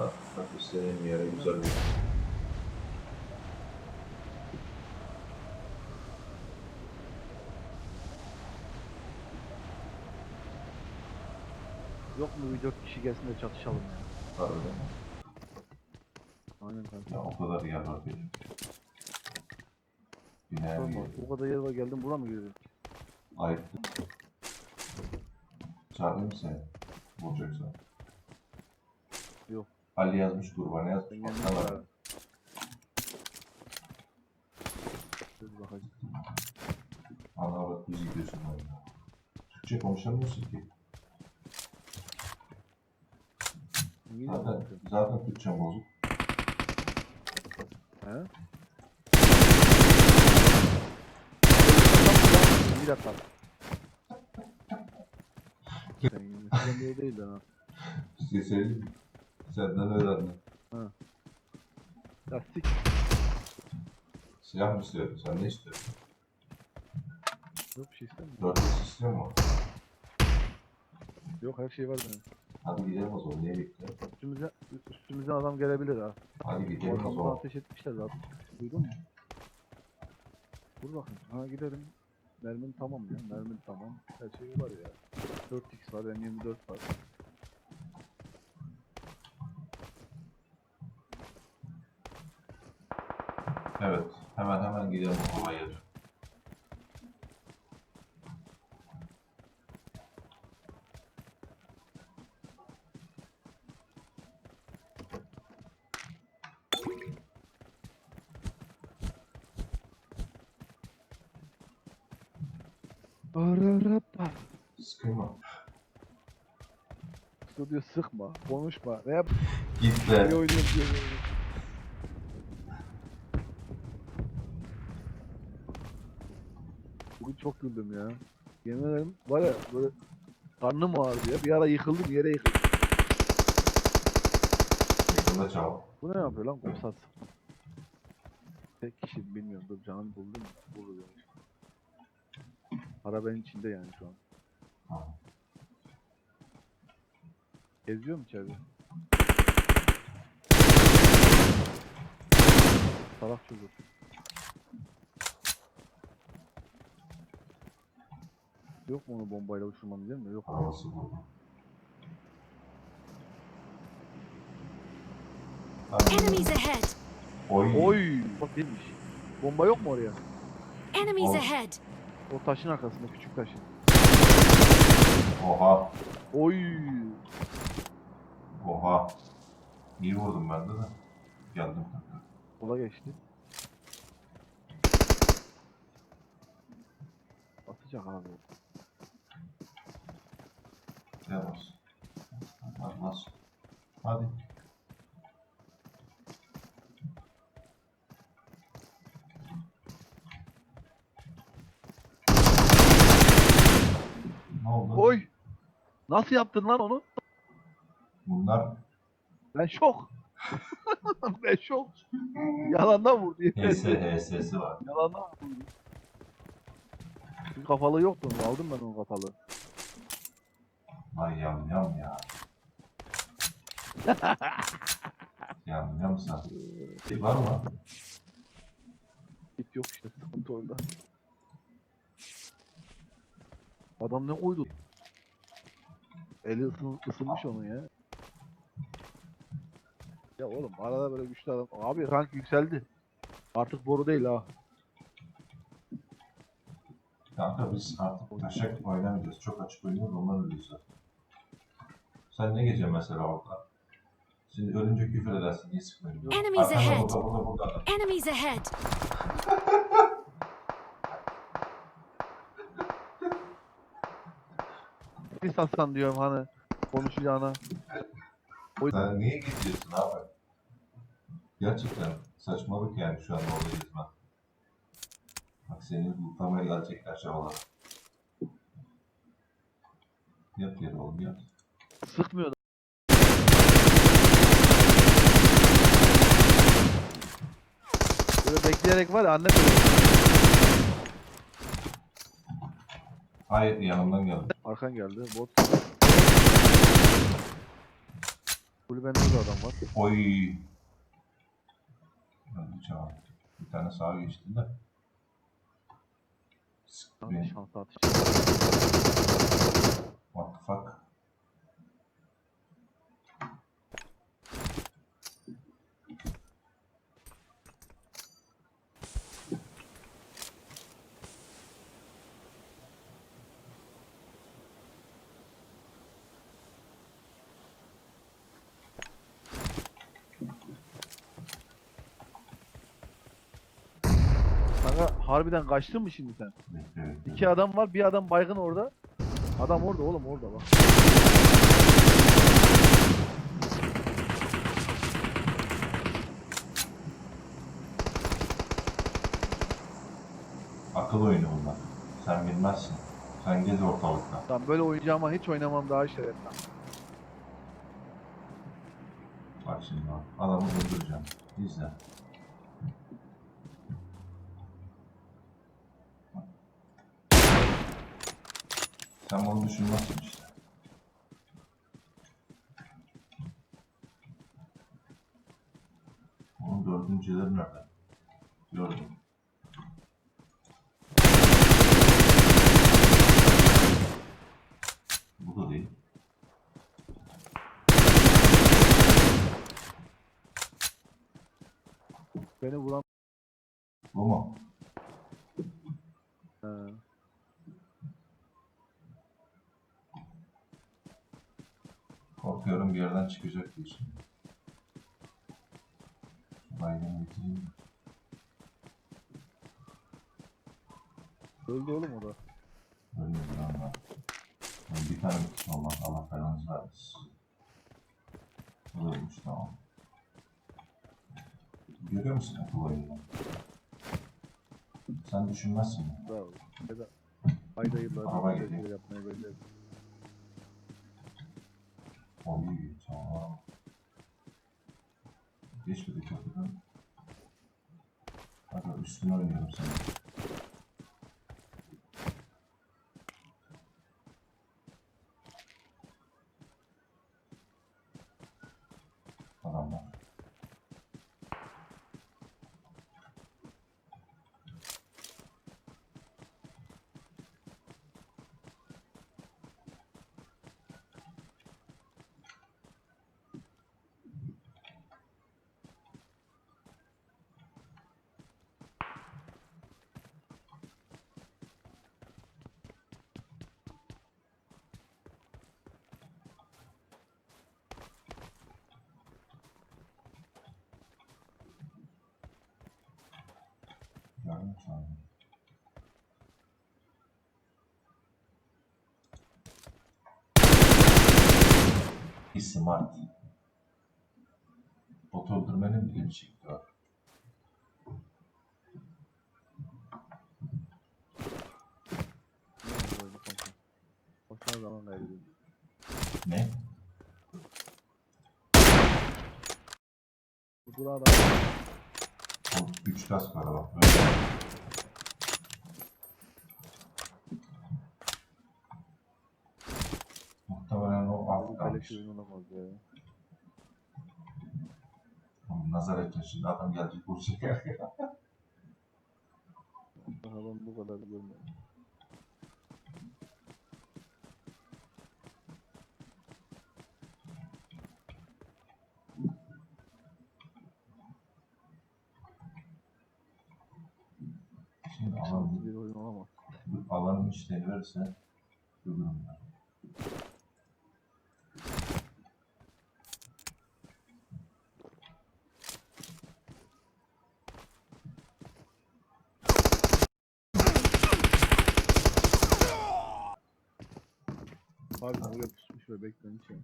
da. İstediğim yere güzel bir Yok mu bir dört kişi gelsin de çatışalım ya. öyle. Aynen kanka. Ya o kadar yer var benim. Biner Sorma. O kadar yer var geldim bura mı girdin? ayıp. Çağırdın mı seni? Vuracaksa. Ali yazmış kurbanı Ben yazmış. Baksana. Ana bak biz gidiyorsun böyle. Türkçe konuşamıyorsun ki. Zaten, zaten Türkçe bozuk. He? Bir dakika. Sen değil de ha. Şey söyleyeyim mi? Senden öğrendim. Ya sik. Silah mı istiyorsun? Sen ne istiyorsun? Yok bir şey istemiyorum. Dörtlüsü istiyor mu? Yok her şey var benim. Hadi gidelim o zaman. Niye bekle? Üstümüze, üstümüzden adam gelebilir ha. Hadi gidelim o Arkamdan zaman. ateş etmişler zaten. Duydun mu? Dur bakın. Ha gidelim. Mermin tamam ya. Mermin tamam. Her şey var ya. 4x var. M24 var. Evet. Hemen hemen gidelim olaya. Ararapa. Sıkılma. Stüdyo sıkma. Konuşma. Ne yap? Git be. oynuyorsun Bugün çok güldüm ya. Yemin ederim var ya böyle karnım ağrıdı ya. Bir ara yıkıldım yere yıkıldım. Yakında çal. Bu ne yapıyor lan Kumsat? Tek kişi bilmiyorum. Dur canım buldum. Bulur yani. Para benim içinde yani şu an. Geziyor mu içeride? Salak çocuk. Yok mu onu bombayla uçurmam değil mi? Yok. Enemies ahead! Oy. Oy! Bak değilmiş. Bomba yok mu oraya? Enemies ahead! O taşın arkasında küçük taşın. Oha. Oy! Oha. İyi vurdum ben de de. Geldim. Kola geçti. Atacak abi. Devam. Hadi bas. Hadi. Ne oldu? Oy! Nasıl yaptın lan onu? Bunlar Ben şok. ben şok. Yalandan vurdu. HS, HS'si var. Yalandan vurdu. Kafalı yoktu? Aldım ben onu kafalı. Ay yam yam ya. yam yam sen. Şey var mı? Git yok işte sıkıntı orada. Adam ne koydu? Eli ısın, ısınmış onun ya. Ya oğlum arada böyle güçlü adam. Abi rank yükseldi. Artık boru değil ha. Kanka biz artık taşak oynamayacağız. Çok açık oynuyoruz ondan ölüyoruz. Sen ne gece mesela orada? Şimdi ölünce küfür edersin. Niye sıkmıyorsun? Enemies ahead! burada burada burada. Enemies ahead! Bir satsan diyorum hani konuşacağına. Sen niye gidiyorsun abi? Gerçekten saçmalık yani şu an orada gitmen. Bak seni bulutlamaya gelecekler şavalar. Yat yere oğlum yat. Sıkmıyor. Böyle bekleyerek var ya anne. Hayır yanımdan geldi. Arkan geldi bot. Kulübenin orada adam var. Oy. Çağır. Bir tane sağa geçti de. Sıktı Lan beni. şans atışı. What the fuck? Kanka harbiden kaçtın mı şimdi sen? İki adam var bir adam baygın orada. Adam orada oğlum orada bak. Akıl oyunu bunlar. Sen bilmezsin. Sen gez ortalıkta. Tamam böyle oynayacağıma hiç oynamam daha şerefli. Bak şimdi bak. Adamı öldüreceğim. İzle. Sen bunu düşünmezsin işte. Onun dördüncüleri nerede? Gördüm. Bu da değil. Beni vuran Bu mu? He. Korkuyorum bir yerden çıkacak diyorsun. Şu baygını getireyim. öldü oğlum o da. Öyle bir an var. Yani bir tane bir kişi olmaz. Allah belanızı vermesin. Bu da ölmüş tamam. Görüyor musun akıl oyununu? Sen düşünmezsin? Bravo. Ayda yıllardır Araba şeyler yapmaya böyle. Oy tamam. Geçmedi köprüden. Hadi üstüne oynuyorum seni. Adamlar. Sağlayın. Bir smart. Bot öldürmenin bile bir şekli var. Ne oldu böyle kanka? Boşuna zaman kaybediyorum. Ne? Bu durağı adam. O güç gaz para bak. Muhtemelen o Olamaz ya. Oğlum Nazar ettin şimdi adam gelecek vuracak ya. Daha ben bu kadar görmedim. Şimdi Şanslı alan, bir oyun olamaz. alanın işleri verirse ölürüm Harbiden oraya pusmuş ve beklemiş ya.